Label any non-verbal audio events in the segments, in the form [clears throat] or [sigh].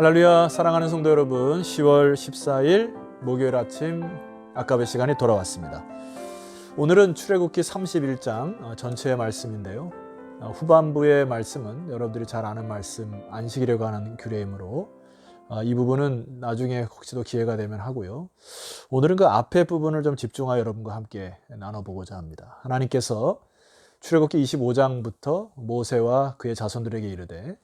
할렐루야 사랑하는 성도 여러분 10월 14일 목요일 아침 아까의 시간이 돌아왔습니다. 오늘은 출애굽기 31장 어, 전체의 말씀인데요. 어, 후반부의 말씀은 여러분들이 잘 아는 말씀 안식일에 관한 규례이므로 어, 이 부분은 나중에 혹시도 기회가 되면 하고요. 오늘은 그 앞에 부분을 좀 집중하여 여러분과 함께 나눠보고자 합니다. 하나님께서 출애굽기 25장부터 모세와 그의 자손들에게 이르되 어,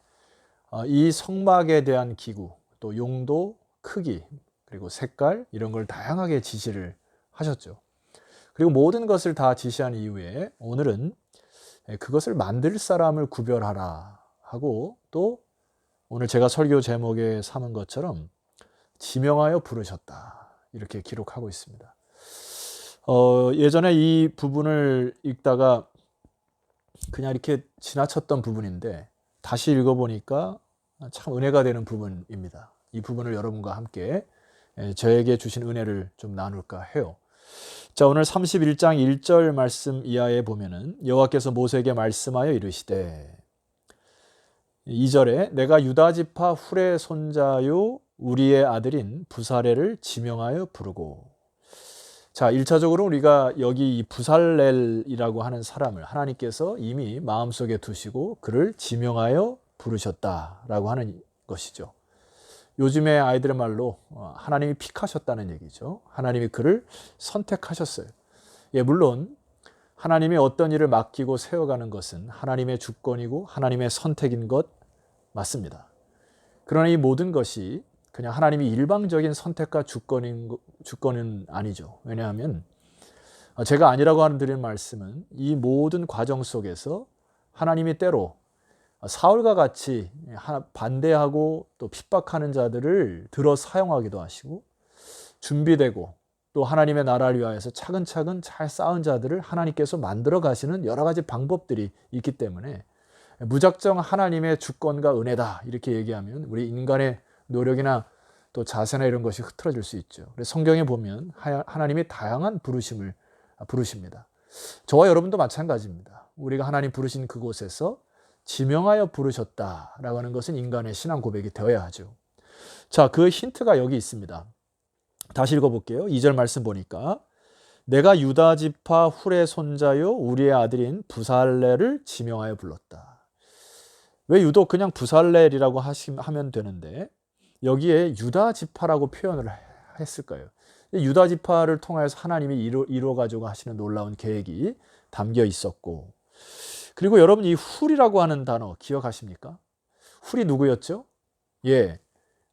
이 성막에 대한 기구, 또 용도, 크기, 그리고 색깔 이런 걸 다양하게 지시를 하셨죠. 그리고 모든 것을 다 지시한 이후에 오늘은 그것을 만들 사람을 구별하라 하고 또 오늘 제가 설교 제목에 삼은 것처럼 지명하여 부르셨다 이렇게 기록하고 있습니다. 어, 예전에 이 부분을 읽다가 그냥 이렇게 지나쳤던 부분인데 다시 읽어보니까 참 은혜가 되는 부분입니다. 이 부분을 여러분과 함께 저에게 주신 은혜를 좀 나눌까 해요. 자, 오늘 31장 1절 말씀 이하에 보면은 여호와께서 모세에게 말씀하여 이르시되 2절에 내가 유다 지파 후레 손자요 우리의 아들인 부사레를 지명하여 부르고 자, 1차적으로 우리가 여기 이 부살렐이라고 하는 사람을 하나님께서 이미 마음속에 두시고 그를 지명하여 부르셨다라고 하는 것이죠. 요즘의 아이들의 말로 어, 하나님이 픽하셨다는 얘기죠. 하나님이 그를 선택하셨어요. 예, 물론 하나님이 어떤 일을 맡기고 세워가는 것은 하나님의 주권이고 하나님의 선택인 것 맞습니다. 그러나 이 모든 것이 그냥 하나님이 일방적인 선택과 주권인 주권은 아니죠. 왜냐하면 어, 제가 아니라고 하는 드리는 말씀은 이 모든 과정 속에서 하나님이 때로 사울과 같이 반대하고 또 핍박하는 자들을 들어 사용하기도 하시고 준비되고 또 하나님의 나라를 위하여서 차근차근 잘 쌓은 자들을 하나님께서 만들어 가시는 여러 가지 방법들이 있기 때문에 무작정 하나님의 주권과 은혜다 이렇게 얘기하면 우리 인간의 노력이나 또 자세나 이런 것이 흐트러질 수 있죠. 그래서 성경에 보면 하나님이 다양한 부르심을 부르십니다. 저와 여러분도 마찬가지입니다. 우리가 하나님 부르신 그곳에서 지명하여 부르셨다라고 하는 것은 인간의 신앙 고백이 되어야 하죠. 자, 그 힌트가 여기 있습니다. 다시 읽어볼게요. 2절 말씀 보니까 내가 유다 지파 훌의 손자요 우리의 아들인 부살레를 지명하여 불렀다. 왜 유독 그냥 부살렐이라고 하면 되는데 여기에 유다 지파라고 표현을 했을까요? 유다 지파를 통하여서 하나님이 이루, 이루어 가지고 하시는 놀라운 계획이 담겨 있었고 그리고 여러분 이 훌이라고 하는 단어 기억하십니까? 훌이 누구였죠? 예.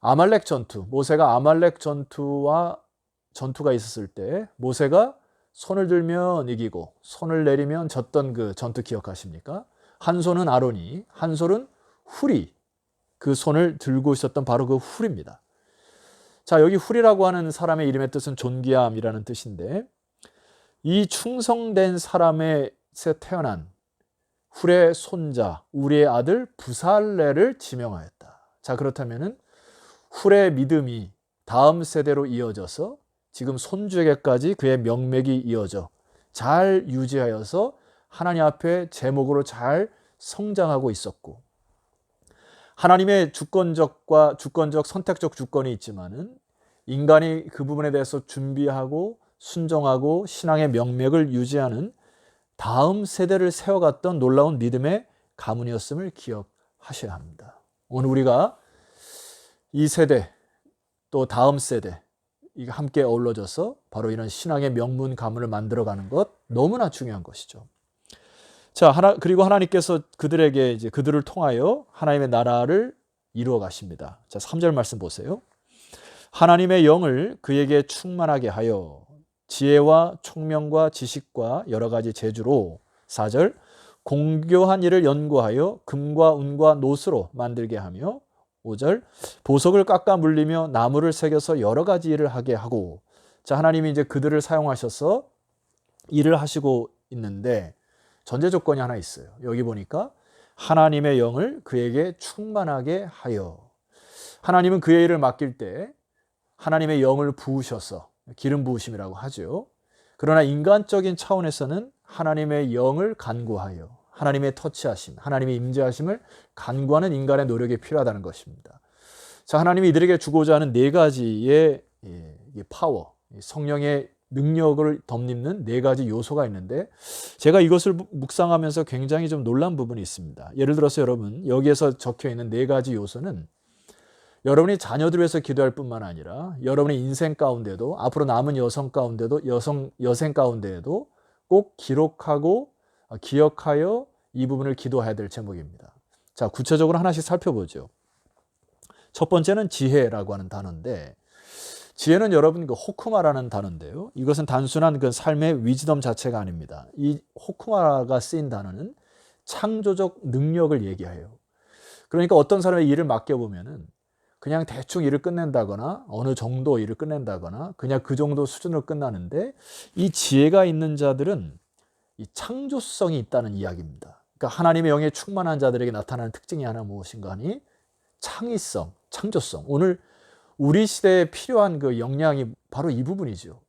아말렉 전투. 모세가 아말렉 전투와 전투가 있었을 때 모세가 손을 들면 이기고 손을 내리면 졌던 그 전투 기억하십니까? 한 손은 아론이, 한 손은 훌이 그 손을 들고 있었던 바로 그 훌입니다. 자, 여기 훌이라고 하는 사람의 이름의 뜻은 존귀함이라는 뜻인데 이 충성된 사람에서 태어난 훌의 손자 우리의 아들 부살레를 지명하였다. 자, 그렇다면은 훌의 믿음이 다음 세대로 이어져서 지금 손주에게까지 그의 명맥이 이어져 잘 유지하여서 하나님 앞에 제목으로 잘 성장하고 있었고 하나님의 주권적과 주권적 선택적 주권이 있지만은 인간이 그 부분에 대해서 준비하고 순종하고 신앙의 명맥을 유지하는 다음 세대를 세워갔던 놀라운 믿음의 가문이었음을 기억하셔야 합니다. 오늘 우리가 이 세대 또 다음 세대 이 함께 어우러져서 바로 이런 신앙의 명문 가문을 만들어가는 것 너무나 중요한 것이죠. 자, 하나, 그리고 하나님께서 그들에게 이제 그들을 통하여 하나님의 나라를 이루어 가십니다. 자, 3절 말씀 보세요. 하나님의 영을 그에게 충만하게 하여 지혜와 총명과 지식과 여러 가지 재주로 4절 공교한 일을 연구하여 금과 은과 노스로 만들게 하며 5절 보석을 깎아 물리며 나무를 새겨서 여러 가지 일을 하게 하고 자 하나님이 이제 그들을 사용하셔서 일을 하시고 있는데 전제 조건이 하나 있어요. 여기 보니까 하나님의 영을 그에게 충만하게 하여. 하나님은 그의 일을 맡길 때 하나님의 영을 부으셔서 기름 부으심이라고 하죠. 그러나 인간적인 차원에서는 하나님의 영을 간구하여 하나님의 터치하심, 하나님의 임재하심을 간구하는 인간의 노력이 필요하다는 것입니다. 자, 하나님이 이들에게 주고자 하는 네 가지의 예, 파워, 성령의 능력을 덧입는 네 가지 요소가 있는데 제가 이것을 묵상하면서 굉장히 좀 놀란 부분이 있습니다. 예를 들어서 여러분 여기에서 적혀 있는 네 가지 요소는 여러분이 자녀들 위해서 기도할 뿐만 아니라 여러분의 인생 가운데도 앞으로 남은 여성 가운데도 여성 여생 가운데에도 꼭 기록하고 기억하여 이 부분을 기도해야 될 제목입니다. 자, 구체적으로 하나씩 살펴보죠. 첫 번째는 지혜라고 하는 단어인데 지혜는 여러분 그 호크마라는 단어인데요. 이것은 단순한 그 삶의 위즈덤 자체가 아닙니다. 이 호크마가 쓰인 단어는 창조적 능력을 얘기해요. 그러니까 어떤 사람의 일을 맡겨보면은 그냥 대충 일을 끝낸다거나 어느 정도 일을 끝낸다거나 그냥 그 정도 수준으로 끝나는데 이 지혜가 있는 자들은 이 창조성이 있다는 이야기입니다. 그러니까 하나님의 영에 충만한 자들에게 나타나는 특징이 하나 무엇인가 하니 창의성, 창조성. 오늘 우리 시대에 필요한 그 역량이 바로 이 부분이죠.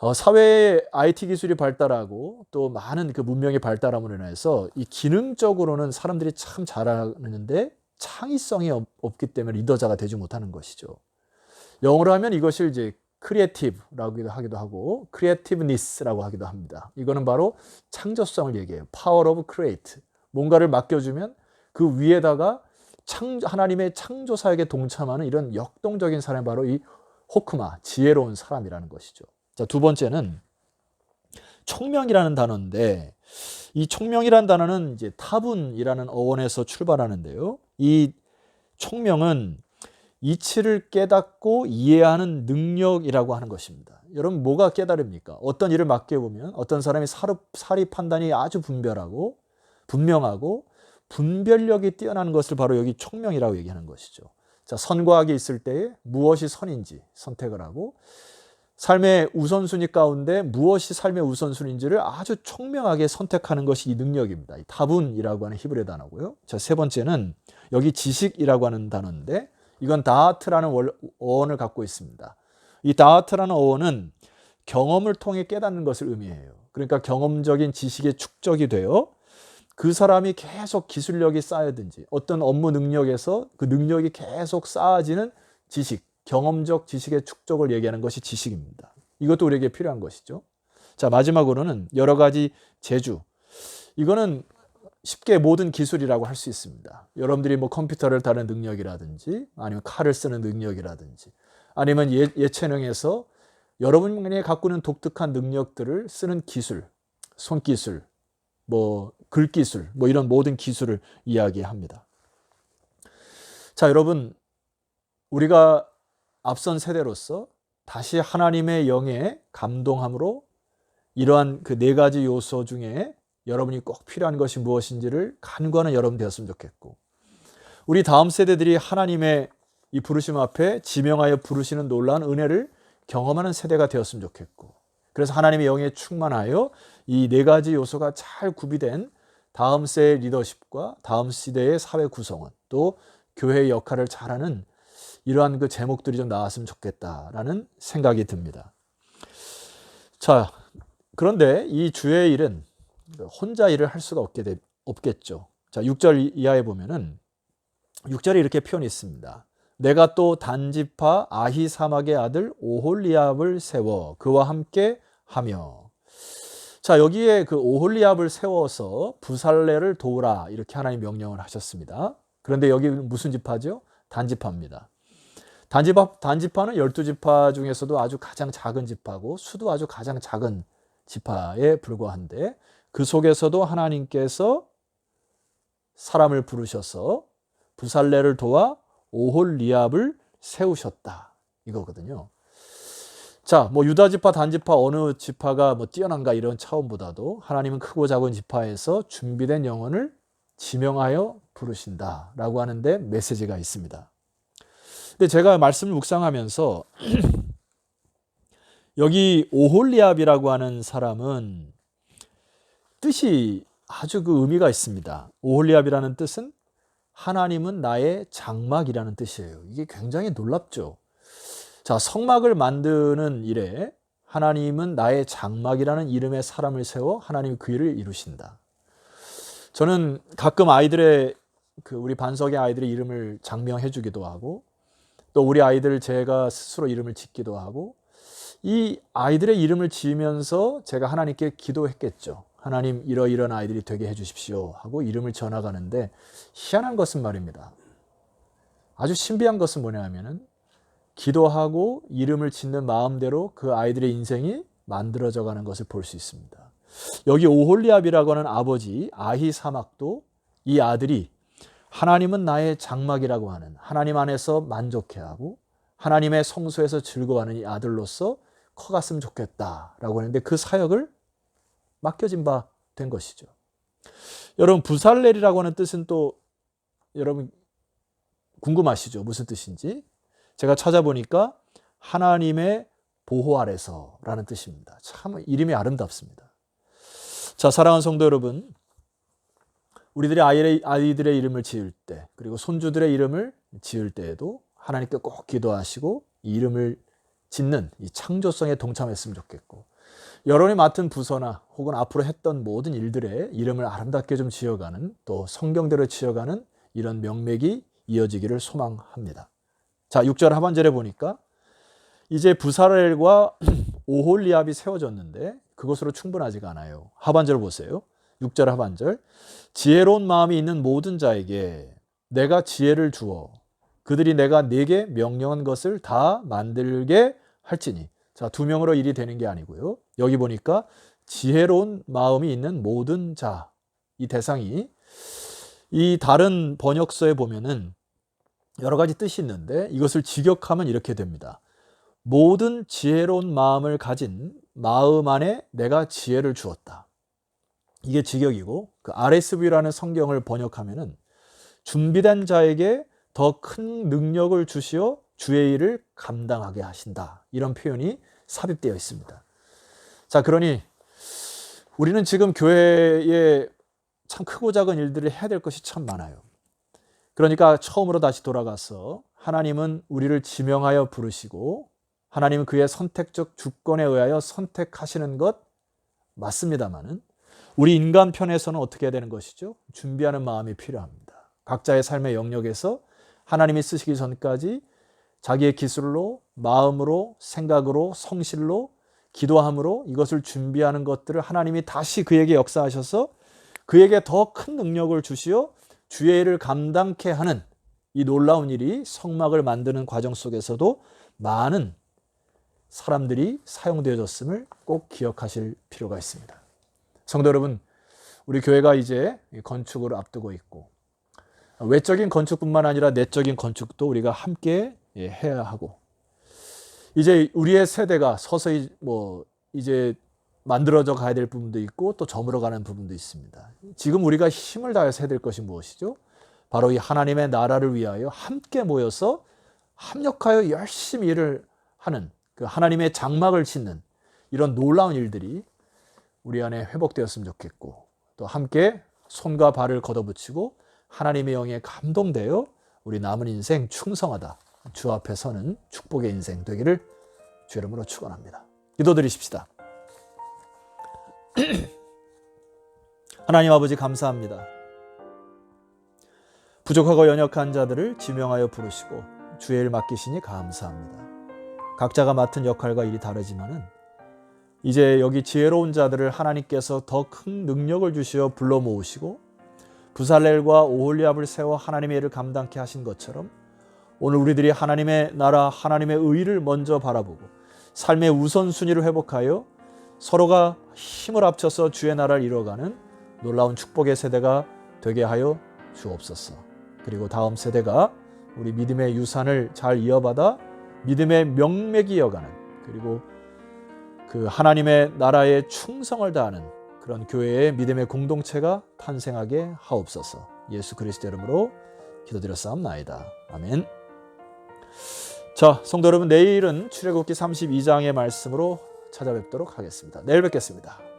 어, 사회의 IT 기술이 발달하고 또 많은 그 문명의 발달함으로 인해서 이 기능적으로는 사람들이 참 잘하는데 창의성이 없, 없기 때문에 리더자가 되지 못하는 것이죠. 영어로 하면 이것을 이제 크리에이티브라고 하기도 하고 크리에이티브니스라고 하기도 합니다. 이거는 바로 창조성을 얘기해요. 파워 오브 크리에이트. 뭔가를 맡겨주면 그 위에다가 창, 하나님의 창조 사역에 동참하는 이런 역동적인 사람이 바로 이 호크마, 지혜로운 사람이라는 것이죠. 자, 두 번째는 총명이라는 단어인데 이 총명이라는 단어는 이제 타분이라는 어원에서 출발하는데요. 이 총명은 이치를 깨닫고 이해하는 능력이라고 하는 것입니다. 여러분 뭐가 깨달습니까? 어떤 일을 맡겨 보면 어떤 사람이 사리 판단이 아주 분별하고 분명하고 분별력이 뛰어나는 것을 바로 여기 총명이라고 얘기하는 것이죠. 자, 선과 악이 있을 때에 무엇이 선인지 선택을 하고 삶의 우선순위 가운데 무엇이 삶의 우선순위인지를 아주 총명하게 선택하는 것이 이 능력입니다. 이 다분이라고 하는 히브리 단어고요. 자, 세 번째는 여기 지식이라고 하는 단어인데 이건 다하트라는 어원을 갖고 있습니다. 이 다하트라는 어원은 경험을 통해 깨닫는 것을 의미해요. 그러니까 경험적인 지식의 축적이 되어 그 사람이 계속 기술력이 쌓여든지 어떤 업무 능력에서 그 능력이 계속 쌓아지는 지식, 경험적 지식의 축적을 얘기하는 것이 지식입니다. 이것도 우리에게 필요한 것이죠. 자, 마지막으로는 여러 가지 재주. 이거는 쉽게 모든 기술이라고 할 수 있습니다. 여러분들이 뭐 컴퓨터를 다는 능력이라든지 아니면 칼을 쓰는 능력이라든지 아니면 예, 예체능에서 여러분이 있는 독특한 능력들을 쓰는 기술, 손기술, 뭐 글기술, 뭐 이런 모든 기술을 이야기합니다. 자, 여러분, 우리가 앞선 세대로서 다시 하나님의 영에 감동함으로 이러한 그 네 가지 요소 중에 여러분이 꼭 필요한 것이 무엇인지를 간구하는 여러분 되었으면 좋겠고, 우리 다음 세대들이 하나님의 이 부르심 앞에 지명하여 부르시는 놀라운 은혜를 경험하는 세대가 되었으면 좋겠고, 그래서 하나님의 영에 충만하여 이 네 가지 요소가 잘 구비된 다음 세의 리더십과 다음 시대의 사회 구성원 또 교회의 역할을 잘하는 이러한 그 제목들이 좀 나왔으면 좋겠다라는 생각이 듭니다. 자, 그런데 이 주의 일은 혼자 일을 할 수가 없게 되, 없겠죠. 자, 6절 이하에 보면은 6절에 이렇게 표현이 있습니다. 내가 또 단지파 아히사막의 아들 오홀리압을 세워 그와 함께 하며 자, 여기에 그 오홀리압을 세워서 부살레를 도우라 이렇게 하나님 명령을 하셨습니다. 그런데 여기 무슨 지파죠? 단지파입니다. 단지파, 단지파는 12지파 중에서도 아주 가장 작은 지파고 수도 아주 가장 작은 지파에 불과한데 그 속에서도 하나님께서 사람을 부르셔서 부살레를 도와 오홀리압을 세우셨다. 이거거든요. 자, 뭐 유다 지파, 단 지파 어느 지파가 뭐 뛰어난가 이런 차원보다도 하나님은 크고 작은 지파에서 준비된 영혼을 지명하여 부르신다라고 하는데 메시지가 있습니다. 근데 제가 말씀을 묵상하면서 [clears throat] 여기 오홀리압이라고 하는 사람은 뜻이 아주 그 의미가 있습니다. 오홀리압이라는 뜻은 하나님은 나의 장막이라는 뜻이에요. 이게 굉장히 놀랍죠. 자, 성막을 만드는 일에 하나님은 나의 장막이라는 이름의 사람을 세워 하나님 그 일을 이루신다. 저는 가끔 아이들의 그 우리 반석의 아이들의 이름을 장명해 주기도 하고 또 우리 아이들 제가 스스로 이름을 짓기도 하고 이 아이들의 이름을 지으면서 제가 하나님께 기도했겠죠. 하나님 이러이런 아이들이 되게 해 주십시오 하고 이름을 전화가는데 희한한 것은 말입니다. 아주 신비한 것은 뭐냐면은 기도하고 이름을 짓는 마음대로 그 아이들의 인생이 만들어져 가는 것을 볼 수 있습니다. 여기 오홀리압이라고 하는 아버지 아히사막도 이 아들이 하나님은 나의 장막이라고 하는 하나님 안에서 만족해하고 하나님의 성소에서 즐거워하는 이 아들로서 커갔으면 좋겠다라고 했는데 그 사역을 맡겨진 바 된 것이죠. 여러분 부살렐이라고 하는 뜻은 또 여러분 궁금하시죠? 무슨 뜻인지? 제가 찾아보니까 하나님의 보호 아래서라는 뜻입니다. 참 이름이 아름답습니다. 자, 사랑하는 성도 여러분, 우리들의 아이들의, 아이들의 이름을 지을 때, 그리고 손주들의 이름을 지을 때에도 하나님께 꼭 기도하시고 이 이름을 짓는 이 창조성에 동참했으면 좋겠고, 여러분이 맡은 부서나 혹은 앞으로 했던 모든 일들의 이름을 아름답게 좀 지어가는 또 성경대로 지어가는 이런 명맥이 이어지기를 소망합니다. 자, 6절 하반절에 보니까 이제 부사렐과 [clears throat] 오홀리압이 세워졌는데 그것으로 충분하지가 않아요. 하반절 보세요. 6절 하반절. 지혜로운 마음이 있는 모든 자에게 내가 지혜를 주어 그들이 내가 내게 명령한 것을 다 만들게 할지니. 자, 두 명으로 일이 되는 게 아니고요. 여기 보니까 지혜로운 마음이 있는 모든 자. 이 대상이 이 다른 번역서에 보면은 여러 가지 뜻이 있는데 이것을 직역하면 이렇게 됩니다. 모든 지혜로운 마음을 가진 마음 안에 내가 지혜를 주었다. 이게 직역이고 그 RSV라는 성경을 번역하면은 준비된 자에게 더 큰 능력을 주시어 주의 일을 감당하게 하신다. 이런 표현이 삽입되어 있습니다. 자, 그러니 우리는 지금 교회에 참 크고 작은 일들을 해야 될 것이 참 많아요. 그러니까 처음으로 다시 돌아가서 하나님은 우리를 지명하여 부르시고 하나님은 그의 선택적 주권에 의하여 선택하시는 것 맞습니다만은 우리 인간 편에서는 어떻게 해야 되는 것이죠? 준비하는 마음이 필요합니다. 각자의 삶의 영역에서 하나님이 쓰시기 전까지 자기의 기술로, 마음으로, 생각으로, 성실로, 기도함으로 이것을 준비하는 것들을 하나님이 다시 그에게 역사하셔서 그에게 더 큰 능력을 주시어 주의 일을 감당케 하는 이 놀라운 일이 성막을 만드는 과정 속에서도 많은 사람들이 사용되어졌음을 꼭 기억하실 필요가 있습니다. 성도 여러분, 우리 교회가 이제 건축을 앞두고 있고 외적인 건축뿐만 아니라 내적인 건축도 우리가 함께 해야 하고 이제 우리의 세대가 서서히 뭐 이제 만들어져 가야 될 부분도 있고 또 저물어 가는 부분도 있습니다. 지금 우리가 힘을 다해서 해야 될 것이 무엇이죠? 바로 이 하나님의 나라를 위하여 함께 모여서 합력하여 열심히 일을 하는 그 하나님의 장막을 짓는 이런 놀라운 일들이 우리 안에 회복되었으면 좋겠고 또 함께 손과 발을 걷어붙이고 하나님의 영에 감동되어 우리 남은 인생 충성하다 주 앞에 서는 축복의 인생 되기를 주 이름으로 축원합니다. 기도드리십시다. [clears throat] 하나님 아버지 감사합니다. 부족하고 연약한 자들을 지명하여 부르시고 주의 일 맡기시니 감사합니다. 각자가 맡은 역할과 일이 다르지만은 이제 여기 지혜로운 자들을 하나님께서 더 큰 능력을 주시어 불러 모으시고 부살렐과 오홀리압을 세워 하나님의 일을 감당케 하신 것처럼 오늘 우리들이 하나님의 나라 하나님의 의를 먼저 바라보고 삶의 우선순위를 회복하여 서로가 힘을 합쳐서 주의 나라를 이루어가는 놀라운 축복의 세대가 되게 하여 주옵소서. 그리고 다음 세대가 우리 믿음의 유산을 잘 이어받아 믿음의 명맥이 이어가는 그리고 그 하나님의 나라에 충성을 다하는 그런 교회의 믿음의 공동체가 탄생하게 하옵소서. 예수 그리스도 이름으로 기도드렸사옵나이다. 아멘. 자, 성도 여러분 내일은 출애굽기 32장의 말씀으로 찾아뵙도록 하겠습니다. 내일 뵙겠습니다.